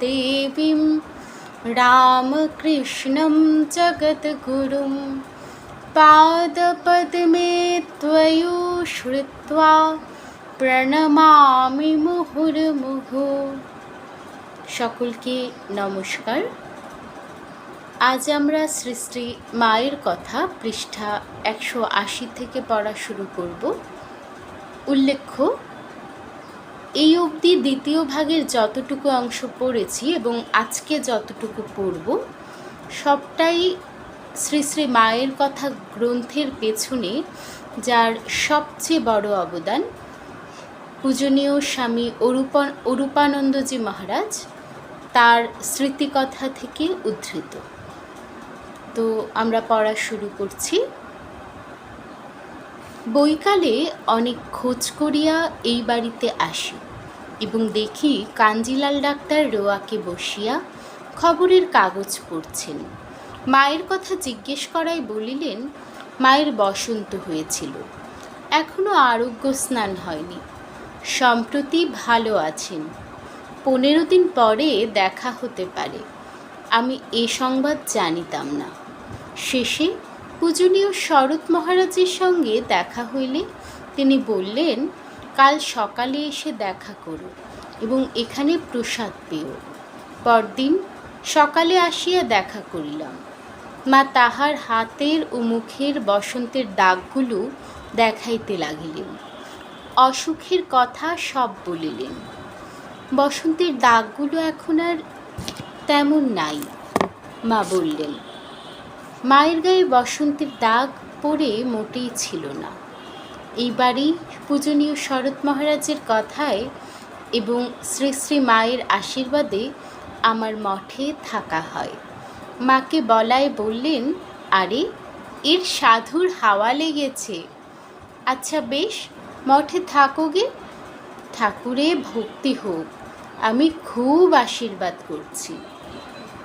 देवीं रामकृष्णं जगद्गुरुं पादपद्मे त्वयि श्रुत्वा প্রণমামি মুহুর্মুহু সকলকে নমস্কার আজ আমরা শ্রী শ্রী মায়ের কথা পৃষ্ঠা একশো আশি থেকে পড়া শুরু করব উল্লেখ্য এই অবধি দ্বিতীয় ভাগের যতটুকু অংশ পড়েছি এবং আজকে যতটুকু পড়ব, সবটাই শ্রী শ্রী মায়ের কথা গ্রন্থের পেছনে, যার সবচেয়ে বড় অবদান পূজনীয় স্বামী অরূপন অরূপানন্দজি মহারাজ, তার স্মৃতিকথা থেকে উদ্ধৃত। তো আমরা পড়া শুরু করছি। বৈকালে অনেক খোঁজ করিয়া এই বাড়িতে আসি এবং দেখি কাঞ্জিলাল ডাক্তার রোয়াকে বসিয়া খবরের কাগজ পড়ছেন। মায়ের কথা জিজ্ঞেস করায় বলিলেন, মায়ের বসন্ত হয়েছিল। এখনও আরোগ্য স্নান হয়নি। সম্প্রতি ভালো আছেন। পনেরো দিন পরে দেখা হতে পারে। আমি এ সংবাদ জানিতাম না। শেষে পূজনীয় শরৎ মহারাজের সঙ্গে দেখা হইলে তিনি বললেন, কাল সকালে এসে দেখা করো এবং এখানে প্রসাদ পেও। পরদিন সকালে আসিয়া দেখা করিলাম। মা তাহার হাতের ও মুখের বসন্তের দাগগুলো দেখাইতে লাগিলেন। অসুখের কথা সব বলিলেন। বসন্তের দাগগুলো এখন আর তেমন নাই, মা বললেন। মায়ের গায়ে বসন্তের দাগ পড়ে মোটেই ছিল না। এইবারই পূজনীয় শরৎ মহারাজের কথায় এবং শ্রী শ্রী মায়ের আশীর্বাদে আমার মঠে থাকা হয়। মাকে বলায় বললেন, আরে, এর সাধুর হাওয়া লেগেছে। আচ্ছা বেশ, মঠে থাকোগে ঠাকুরে ভক্তি হোক, আমি খুব আশীর্বাদ করছি।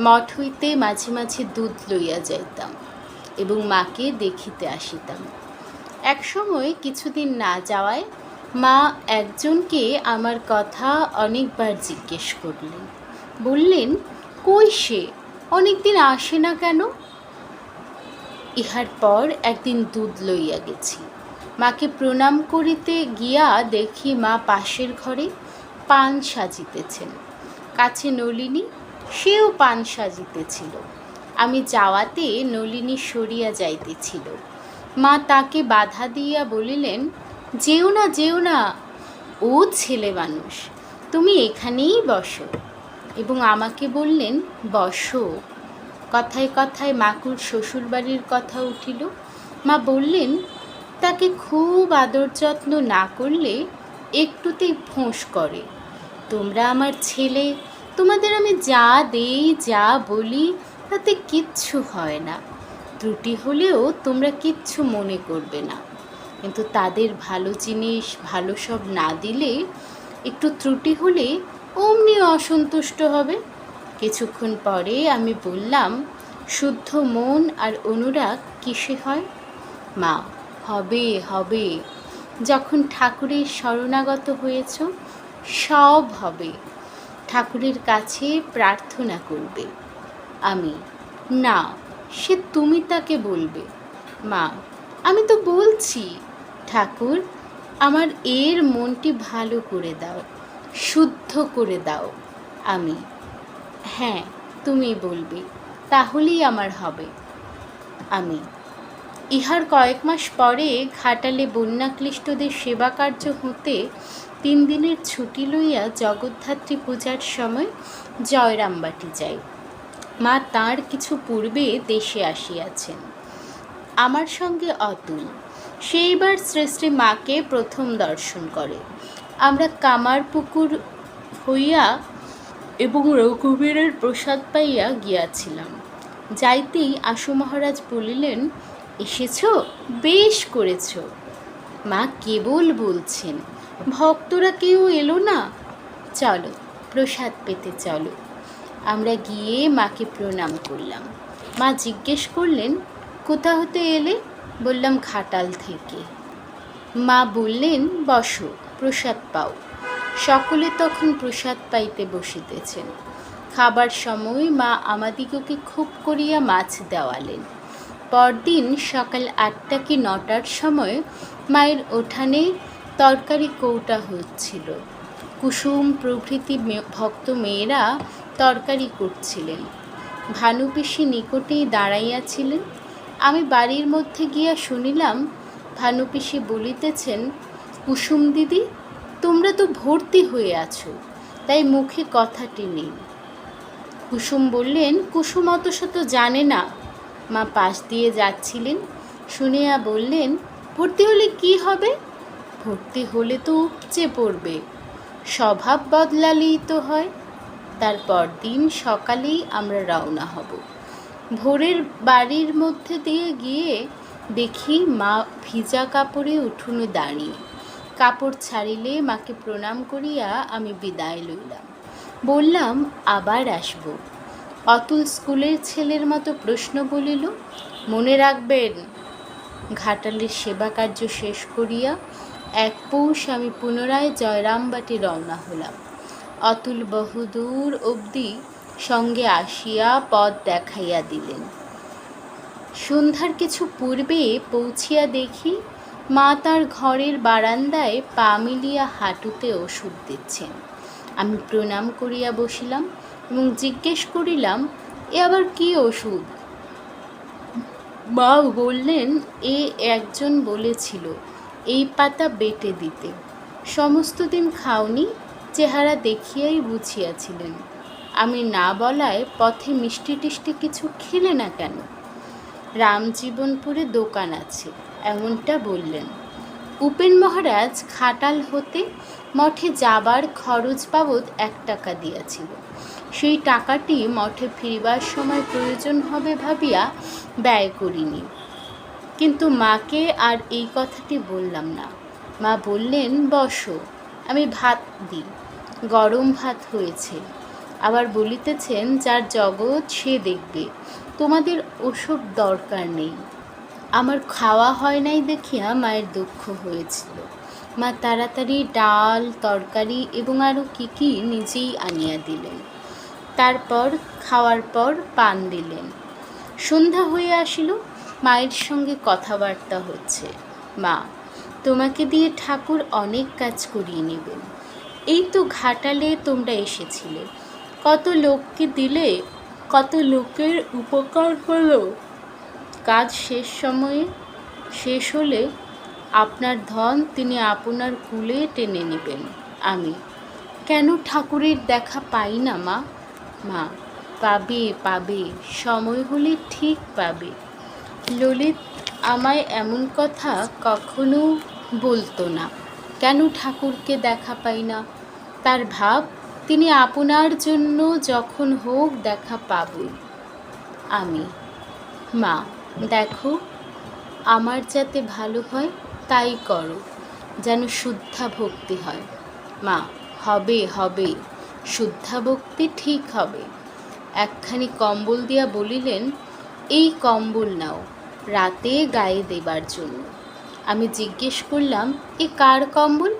মঠ হইতে মাঝে মাঝে দুধ লইয়া যাইতাম এবং মাকে দেখিতে আসিতাম। এক সময় কিছুদিন না যাওয়ায় মা একজনকে আমার কথা অনেকবার জিজ্ঞেস করলেন। বললেন, কই সে? অনেকদিন আসে না কেন? ইহার পর একদিন দুধ লইয়া গেছি। মাকে প্রণাম করিতে গিয়া দেখি মা পাশের ঘরে পান সাজিতেছেন। কাছে নলিনী সেও পান সাজিতেছিল। আমি যাওয়াতে নলিনী সরিয়া যাইতেছিল। মা তাকে বাধা দিয়া বলিলেন, যেও না যেও না, ও ছেলে মানুষ, তুমি এখানেই বসো। এবং আমাকে বললেন, বসো। কথায় কথায় মাকুর শ্বশুরবাড়ির কথা উঠিল। মা বললেন, তাকে খুব আদর যত্ন না করলে একটুতেই ফোঁস করে। তোমরা আমার ছেলে তোমাদের আমি যা দেই, যা বলি, তাতে কিচ্ছু হয় না। ত্রুটি হলেও তোমরা কিচ্ছু মনে করবে না। কিন্তু তাদের ভালো জিনিস, ভালো সব না দিলে একটু ত্রুটি হলে অমনি অসন্তুষ্ট হবে। কিছুক্ষণ পরে আমি বললাম, শুদ্ধ মন আর অনুরাগ কিসে হয়? মা, হবে হবে। যখন ঠাকুরের শরণাগত হয়েছ, সব হবে। ঠাকুরের কাছে প্রার্থনা করবে। আমি, না, সে তুমি তাকে বলবে। মা, আমি তো বলছি, ঠাকুর, আমার এর মনটি ভালো করে দাও, শুদ্ধ করে দাও। আমি হ্যাঁ তুমি বলবে, তাহলেই আমার হবে। আমি ইহার কয়েক মাস পরে ঘাটালে বন্যাক্লিষ্টদের সেবা কার্য হতে তিন দিনের ছুটি লইয়া জগদ্ধাত্রী পূজার সময় জয়রামবাটি যাই মা তার কিছু পূর্বে দেশে আসিয়াছেন। আমার সঙ্গে অতুল, সেইবার শ্রী শ্রী মাকে প্রথম দর্শন করে। আমরা কামার পুকুর হইয়া এবং রঘুবীরের প্রসাদ পাইয়া গিয়াছিলাম। যাইতেই আশু মহারাজ বলিলেন এসেছ? বেশ করেছ। মা কেবল বলছেন, ভক্তরা কেউ এলো না? চলো, প্রসাদ পেতে চলো। আমরা গিয়ে মাকে প্রণাম করলাম। মা জিজ্ঞেস করলেন, কোথা হতে এলে? বললাম, ঘাটাল থেকে। মা বললেন, বসো, প্রসাদ পাও। সকলে তখন প্রসাদ পাইতে বসিতেছেন। খাবার সময় মা আমাদিগকে খুব করিয়া মাছ দেওয়ালেন। পরদিন সকাল আটটা কি নটার সময় মায়ের ওঠানে তরকারি কৌটা হচ্ছিল। কুসুম প্রভৃতি ভক্ত মেয়েরা তরকারি করছিলেন। ভানুপিসি নিকটেই দাঁড়াইয়াছিলেন। আমি বাড়ির মধ্যে গিয়া শুনিলাম ভানুপিসি বলিতেছেন, কুসুম দিদি, তোমরা তো ভর্তি হয়ে আছো, তাই মুখে কথাটি নেই। কুসুম বললেন, কুসুম অত শত জানে না মা পাশ দিয়ে যাচ্ছিলেন। শুনিয়া বললেন, ভর্তি হলে কি হবে? ভর্তি হলে তো উপচে পড়বে। স্বভাব বদলালেই তো হয়। তারপর দিন সকালেই আমরা রওনা হব। ভোরের বাড়ির মধ্যে দিয়ে গিয়ে দেখি মা ভিজা কাপড়ে উঠোনে দাঁড়িয়ে। কাপড় ছাড়িলে মাকে প্রণাম করিয়া আমি বিদায় লইলাম। বললাম, আবার আসব। অতুল স্কুলের ছেলের মতো প্রশ্ন বলিল, মনে রাখবেন, ঘাটালের সেবা কার্য শেষ করিয়া এক পৌষ আমি পুনরায় জয়রামবাটি রওনা হলাম। অতুল বহুদূর অবধি সঙ্গে আসিয়া পথ দেখাইয়া দিলেন। সন্ধ্যার কিছু পূর্বে পৌঁছিয়া দেখি মা তার ঘরের বারান্দায় পা মিলিয়া হাঁটুতে ওষুধ দিচ্ছেন। আমি প্রণাম করিয়া বসিলাম এবং জিজ্ঞেস করিলাম, এ আবার কি ওষুধ? মা বললেন, এ একজন বলেছিল, এই পাতা বেটে দিতে। সমস্ত দিন খাওনি, চেহারা দেখিয়াই বুঝিয়াছিলেন। আমি না বলায় পথে মিষ্টি টিষ্টি কিছু খেলে না কেন? রামজীবনপুরে দোকান আছে, এমনটা বললেন। উপেন মহারাজ খাটাল হতে মঠে যাবার খরচ বাবদ এক টাকা দিয়াছিল। সেই টাকাটি মঠে ফিরিবার সময় প্রয়োজন হবে ভাবিয়া ব্যয় করিনি। কিন্তু মাকে আর এই কথাটি বললাম না। মা বললেন, বসো, আমি ভাত দিই। গরম ভাত হয়েছে। আবার বলিতেছেন, যার জগৎ সে দেখবে। তোমাদের ওসব দরকার নেই। আমার খাওয়া হয় নাই দেখিয়া মায়ের দুঃখ হয়েছিল। মা তাড়াতাড়ি ডাল, তরকারি এবং আরও কী কী নিজেই আনিয়া দিলেন। তারপর খাওয়ার পর পান দিলেন। সন্ধ্যা হয়ে আসিল, মায়ের সঙ্গে কথাবার্তা হচ্ছে। মা, তোমাকে দিয়ে ঠাকুর অনেক কাজ করিয়ে নেবেন। এই তো ঘাটালে তোমরা এসেছিলে। কত লোককে দিলে, কত লোকের উপকার হলো। কাজ শেষ সময়ে শেষ হলে আপনার ধন তিনি আপনার কুলে টেনে নেবেন। আমি, কেন ঠাকুরের দেখা পাই না মা? মা, পাবে পাবে সময় হলে ঠিক পাবে। ললিত, আমায় এমন কথা কখনো বলতো না। কেন ঠাকুরকে দেখা পাই না? তার ভাব তিনি আপনার জন্য যখন হোক দেখা পাবই আমি, মা, দেখো, আমার যাতে ভালো হয় তাই করো, যেন শুদ্ধা ভক্তি হয়। মা, হবে হবে। শুদ্ধা ভক্তি ঠিক হবে। একখানি কম্বল দিয়া বলিলেন, এই কম্বল নাও, রাতে গায়ে দেবার জন্য। আমি জিজ্ঞেস করলাম, এ কার কম্বল?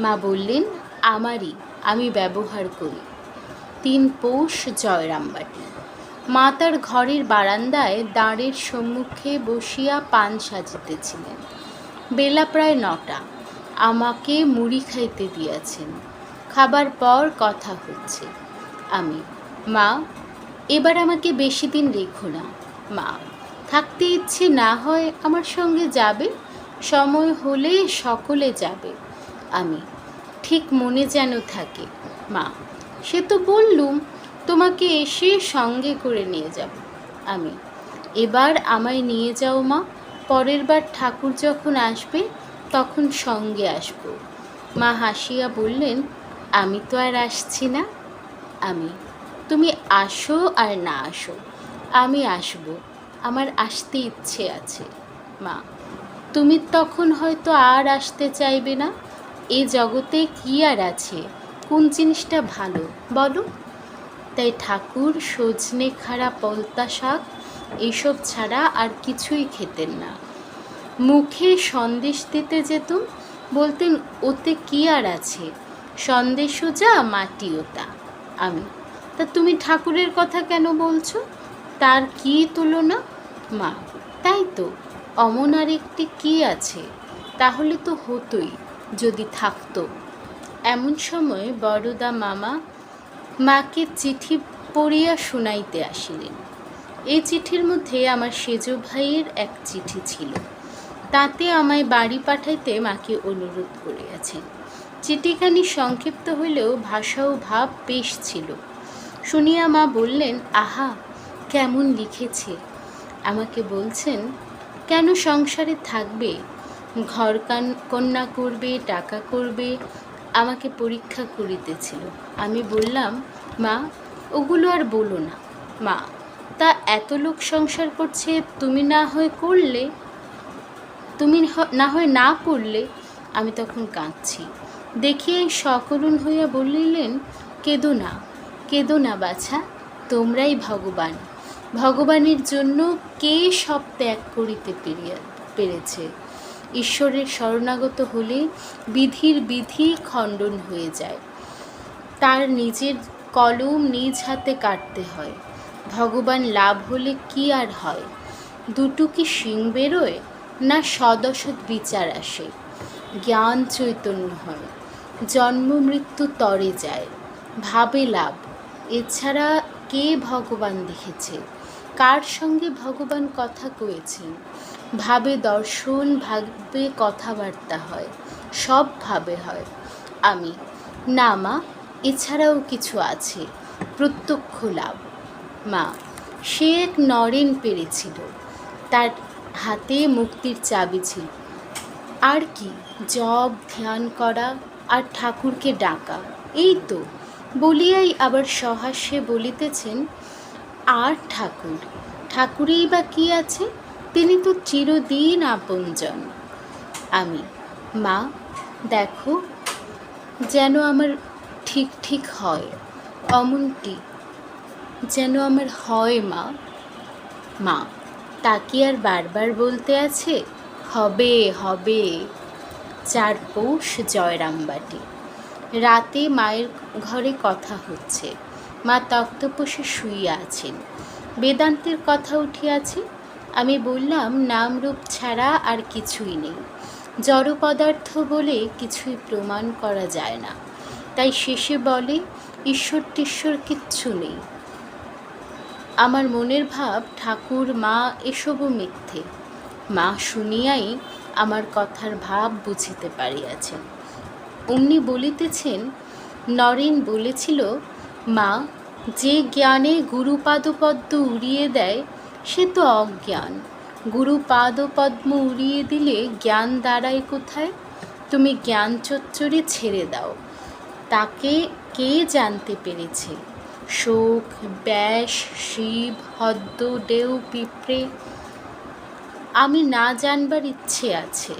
মা বললেন, আমারই, আমি ব্যবহার করি। তিন পৌষ জয়রামবাটি মা তার ঘরের বারান্দায় দাঁড়ের সম্মুখে বসিয়া পান সাজিতেছিলেন। বেলা প্রায় নটা। আমাকে মুড়ি খাইতে দিয়াছেন। খাবার পর কথা হচ্ছে। আমি, মা, এবার আমাকে বেশি দিন রেখো না। মা, থাকতে ইচ্ছে না হয় আমার সঙ্গে যাবে? সময় হলে সকলে যাবে। আমি, ঠিক মনে যেন থাকে। মা, সে তো বললুম, তোমাকে এসে সঙ্গে করে নিয়ে যাব। আমি, এবার আমায় নিয়ে যাও মা। পরের বার ঠাকুর যখন আসবে, তখন সঙ্গে আসব। মা হাসিয়া বললেন আমি তো আর আসছি না। আমি, তুমি আসো আর না আসো। আমি আসব, আমার আসতে ইচ্ছে আছে। মা, তুমি তখন হয়তো আর আসতে চাইবে না। এ জগতে কি আর আছে? কোন জিনিসটা ভালো? বলো। তাই ঠাকুর, সজনে, খাড়া, পলতা শাক এইসব ছাড়া আর কিছুই খেতেন না। মুখে সন্দেশ দিতে যেতুম, বলতেন, ওতে কি আর আছে? সন্দেশও যা, মাটিও তা। আমি, তা তুমি ঠাকুরের কথা কেন বলছো? তার কি তুলনা? মা, তাই তো, অমন আর একটি কি আছে? তাহলে তো হতোই, যদি থাকতো। এমন সময় বড়দা মামা মাকে চিঠি পড়িয়া শুনাইতে আসিলেন। এই চিঠির মধ্যে আমার সেজ ভাইয়ের এক চিঠি ছিল। তাতে আমায় বাড়ি পাঠাইতে মাকে অনুরোধ করিয়াছেন। চিঠিখানি সংক্ষিপ্ত হইলেও ভাষা ও ভাব বেশ ছিল। শুনিয়া মা বললেন, আহা, কেমন লিখেছে। আমাকে বলছেন, কেন সংসারে থাকবে? ঘর কান, কন্যা করবে, টাকা করবে, আমাকে পরীক্ষা করিতেছিল। আমি বললাম, মা, ওগুলো আর বলো না। মা, তা এত লোক সংসার করছে, তুমি না হয় করলে? তুমি না হয় না করলে? আমি তখন কাঁদছি। দেখিয়ে সকরুণ হইয়া বলিলেন, কেঁদো না কেঁদো না বাছা, তোমরাই ভগবান। ভগবানের জন্য কে সব ত্যাগ করিতে পেরেছে? ঈশ্বরের শরণাগত হলে বিধির বিধি খণ্ডন হয়ে যায়। তার নিজের কলম নিজ হাতে কাটতে হয়। ভগবান লাভ হলে কি আর হয়? দুটো কি শিং বেরোয়, না সদসৎ বিচার আসে? জ্ঞান চৈতন্য হয়। জন্ম মৃত্যু তরে যায়। ভাবে লাভ। এছাড়া কে ভগবান দেখেছে? কার সঙ্গে ভগবান কথা কয়েছেন? ভাবে দর্শন, ভাবে কথাবার্তা হয়। সব ভাবে হয়। আমি। না মা, এছাড়াও কিছু আছে। প্রত্যক্ষ লাভ। মা, সে এক নরেন পেরেছিল। তার হাতে মুক্তির চাবি ছিল। আর কি? জব, ধ্যান করা আর ঠাকুরকে ডাকা। এই তো, বলিয়াই আবার সহাস্যে বলিতেছেন, আর ঠাকুর, ঠাকুরেই বা কি আছে? তিনি তো চিরদিন আপনজন। আমি, মা, দেখো, যেন আমার ঠিক ঠিক হয়, অমনটি যেন আমার হয়, মা। মা, তা কি আর বারবার বলতে আছে? হবে হবে। চার পৌষ জয়রামবাটি। রাতে মায়ের ঘরে কথা হচ্ছে। মা তক্তপোষে শুইয়া আছেন। বেদান্তের কথা উঠিয়াছে। আমি বললাম, নামরূপ ছাড়া আর কিছুই নেই। জড় পদার্থ বলে কিছুই প্রমাণ করা যায় না। তাই শেষে বলে, ঈশ্বর টিশ্বর কিচ্ছু নেই। আমার মনের ভাব ঠাকুর, মা এসবও মিথ্যে। মা শুনিয়াই আমার কথার ভাব বুঝিতে পারিয়াছেন। অমনি বলিতেছেন, নরেন বলেছিল, মা, যে জ্ঞানে গুরুপাদপদ্ম উড়িয়ে দেয়, সে তো অজ্ঞান। গুরুপাদপদ্ম উড়িয়ে দিলে জ্ঞান দাঁড়ায় কোথায়? তুমি জ্ঞান চচ্চরে ছেড়ে দাও। তাকে কে জানতে পেরেছে? শোক, ব্যাস, শিব, হদ্দ, ডেউ, পিঁপড়ে আমি না জানবার ইচ্ছে আছে।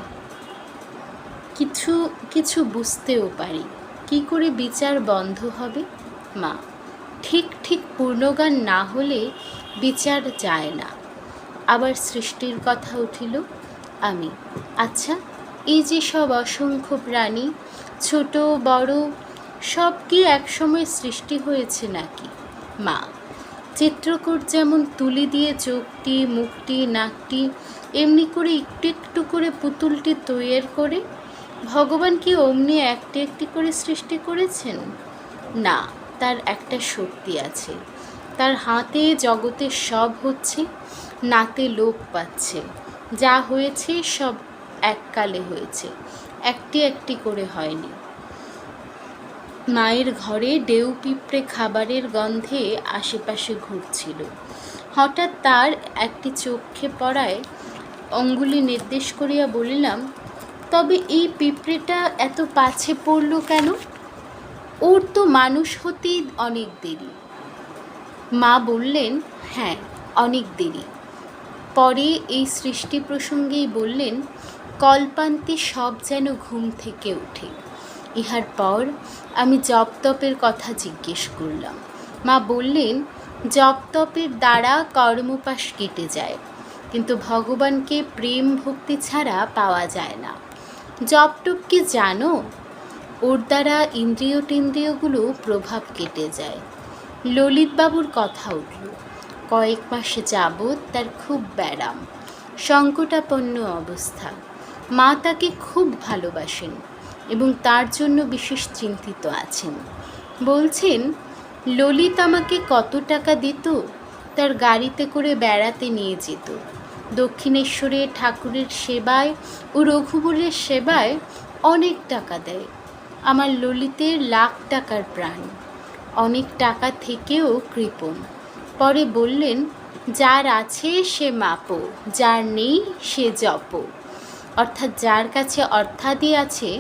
কিছু কিছু বুঝতেও পারি। কি করে বিচার বন্ধ হবে? মা, ঠিক ঠিক পূর্ণগান না হলে বিচার যায় না। আবার সৃষ্টির কথা উঠিল, আমি আচ্ছা এই যে সব অসংখ্য প্রাণী, ছোট, বড়, সব কি একসময় সৃষ্টি হয়েছে নাকি? মা, চিত্রকূট যেমন তুলি দিয়ে চোখটি, মুখটি, নাকটি এমনি করে একটু একটু করে পুতুলটি তৈয়ার করে, ভগবান কি অমনি একটি একটি করে সৃষ্টি করেছেন? না, তার একটা শক্তি আছে। তার হাতে জগতের সব হচ্ছে, নাতে লোক পাচ্ছে। যা হয়েছে সব এককালে হয়েছে। একটি একটি করে হয়নি। মায়ের ঘরে ডেউ পিঁপড়ে খাবারের গন্ধে আশেপাশে ঘুরছিল। হঠাৎ তার একটি চোখে পড়ায় অঙ্গুলি নির্দেশ করিয়া বলিলাম, তবে এই পিঁপড়েটা এত পাছে পড়ল কেন? ওর তো মানুষ হতেই অনেক দেরি। মা বললেন হ্যাঁ অনেক দেরি। পরে এই সৃষ্টি প্রসঙ্গেই বললেন, কল্পান্তে সব যেন ঘুম থেকে ওঠে। ইহার পর আমি জপ তপের কথা জিজ্ঞেস করলাম। মা বললেন জপ তপের দ্বারা কর্মপাশ কেটে যায়। কিন্তু ভগবানকে প্রেম ভক্তি ছাড়া পাওয়া যায় না। জপ টপ কি জানো? ওর দ্বারা ইন্দ্রিয় টিন্দ্রিয়গুলো প্রভাব কেটে যায়। ললিতবাবুর কথা উঠল, কয়েক মাস যাবৎ তার খুব ব্যারাম, সংকটাপন্ন অবস্থা। মা তাকে খুব ভালোবাসেন এবং তার জন্য বিশেষ চিন্তিত আছেন। বলছেন, ললিত আমাকে কত টাকা দিত? তার গাড়িতে করে বেড়াতে নিয়ে যেত। দক্ষিণেশ্বরে ঠাকুরের সেবায় ও রঘুবরের সেবায় অনেক টাকা দেয়। আমার ললিতের লাখ টাকার প্রাণ। অনেক টাকা থেকেও কৃপণ। পরে বললেন, যার আছে সে মাপো, যার নেই সে জপ। অর্থাৎ যার কাছে অর্থাদি আছে,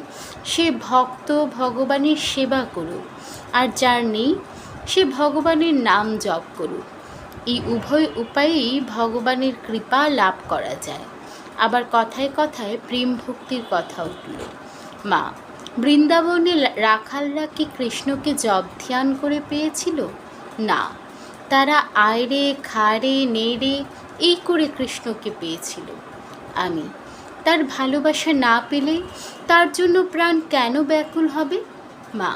সে ভক্ত ভগবানের সেবা করুক। আর যার নেই, সে ভগবানের নাম জপ করুক। এই উভয় উপায়েই ভগবানের কৃপা লাভ করা যায়। আবার কথায় কথায় প্রেম ভক্তির কথা উঠল। মা, বৃন্দাবনে রাখালরা কি কৃষ্ণকে জব ধ্যান করে পেয়েছিল? না। তারা আয়রে, খাড়ে, নেড়ে এই করে কৃষ্ণকে পেয়েছিল। আমি, তার ভালোবাসা না পেলে তার জন্য প্রাণ কেন ব্যাকুল হবে? মা,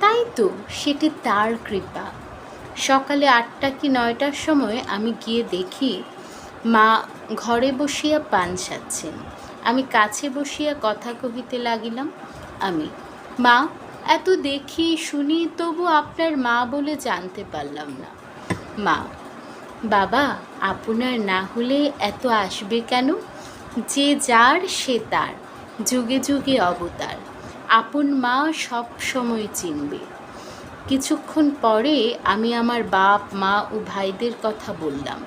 তাই তো, সেটি তার কৃপা। সকালে আটটা কি নয়টার সময় আমি গিয়ে দেখি মা ঘরে বসিয়া পান সাচ্ছেন আমি কাছে বসিয়া কথা কহিতে লাগিলাম, আমি। মা, এত দেখি, শুনি, তবু আপনার মা বলে জানতে পারলাম না। মা, বাবা, আপনার না হলে এত আসবে কেন? যে যার, সে তার। যুগে যুগে অবতার। আপন মা সব সময় চিনবে। কিছুক্ষণ পরে আমি আমার বাপ, মা ও ভাইদের কথা বললাম।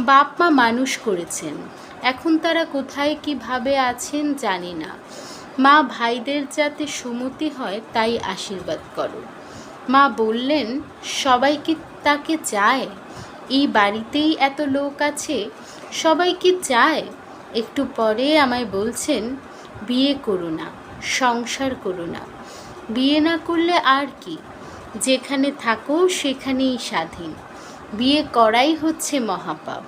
বাপ, মা মানুষ করেছেন। এখন তারা কোথায়, কীভাবে আছেন জানি না। মা ভাইদের যাতে সুমতি হয়, তাই আশীর্বাদ করো। মা বললেন, সবাই কি তাকে চায়? এই বাড়িতেই এত লোক আছে, সবাই কি চায়? একটু পরে আমায় বলছেন, বিয়ে করো না, সংসার করো না। বিয়ে না করলে আর কি? যেখানে থাকো সেখানেই স্বাধীন। বিয়ে করাই হচ্ছে মহাপাপ।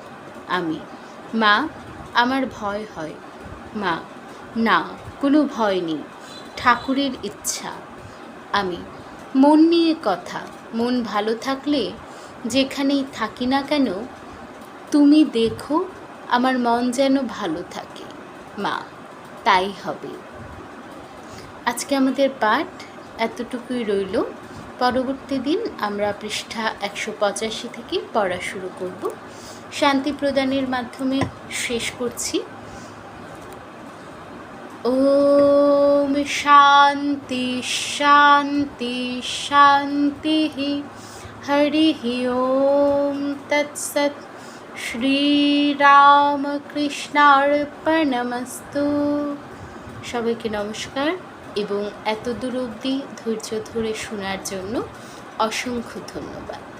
আমি, মা, আমার ভয় হয়। মা, না, কোনো ভয় নেই। ঠাকুরের ইচ্ছা। আমি, মন নিয়ে কথা। মন ভালো থাকলে, যেখানেই থাকি না কেন, তুমি দেখো আমার মন যেন ভালো থাকে। মা, তাই হবে। আজকে আমাদের পাঠ এতটুকুই রইল। পরবর্তী দিন আমরা পৃষ্ঠা একশো পঁচাশি থেকে পড়া শুরু করব। শান্তি প্রদানের মাধ্যমে শেষ করছি। ওম শান্তি শান্তি শান্তি। হরি ওম তৎসৎ। শ্রীরামকৃষ্ণার্পণমস্তু। সবাইকে নমস্কার। এবং এত দূর অবধি ধৈর্য ধরে শোনার জন্য অসংখ্য ধন্যবাদ।